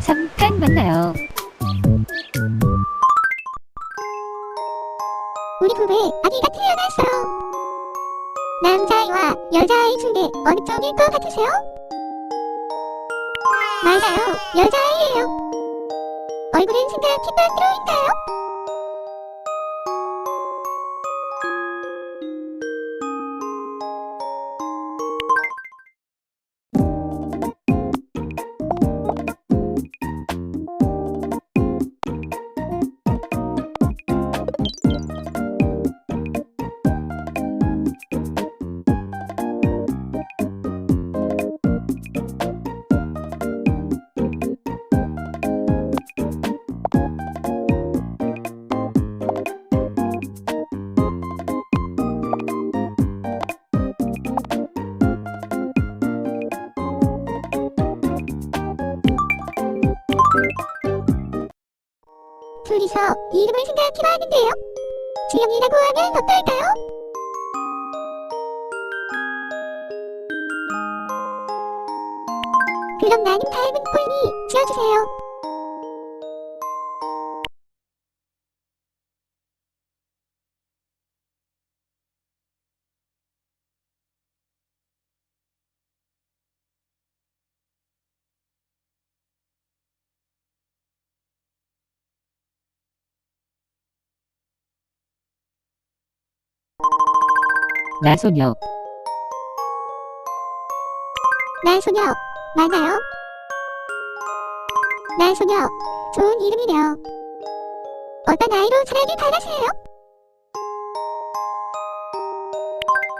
잠깐 만나요. 우리 부부에 아기가 태어났어요. 남자아이와 여자아이 중에 어느 쪽일 것 같으세요? 맞아요. 여자아이예요. 얼굴엔 생각이 딱 들어있나요? 둘이서 이름을 생각해봤는데요. 지영이라고 하면 어떨까요? 그럼 나는 닮은 꼴니 지어주세요. 나소녀. 날소녀 맞나요? 날소녀 좋은 이름이네요. 어떤 아이로 자라길 바라세요?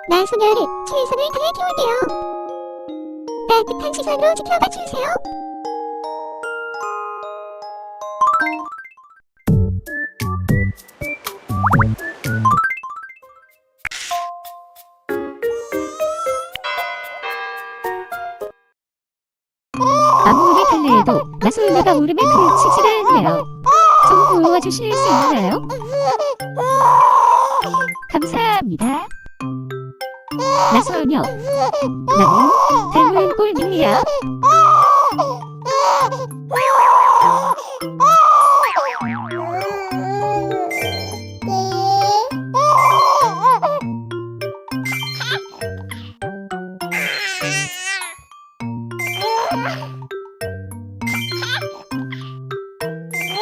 날소녀를 최선을 다해 키울게요. 따뜻한 시선으로 지켜봐 주세요. 아무리 달래도 나소녀가 울음에 그치지가 않네요. 좀 도와 주실 수 있나요? 감사합니다. 나소녀. 나는 닮은 꼴님이야. 네.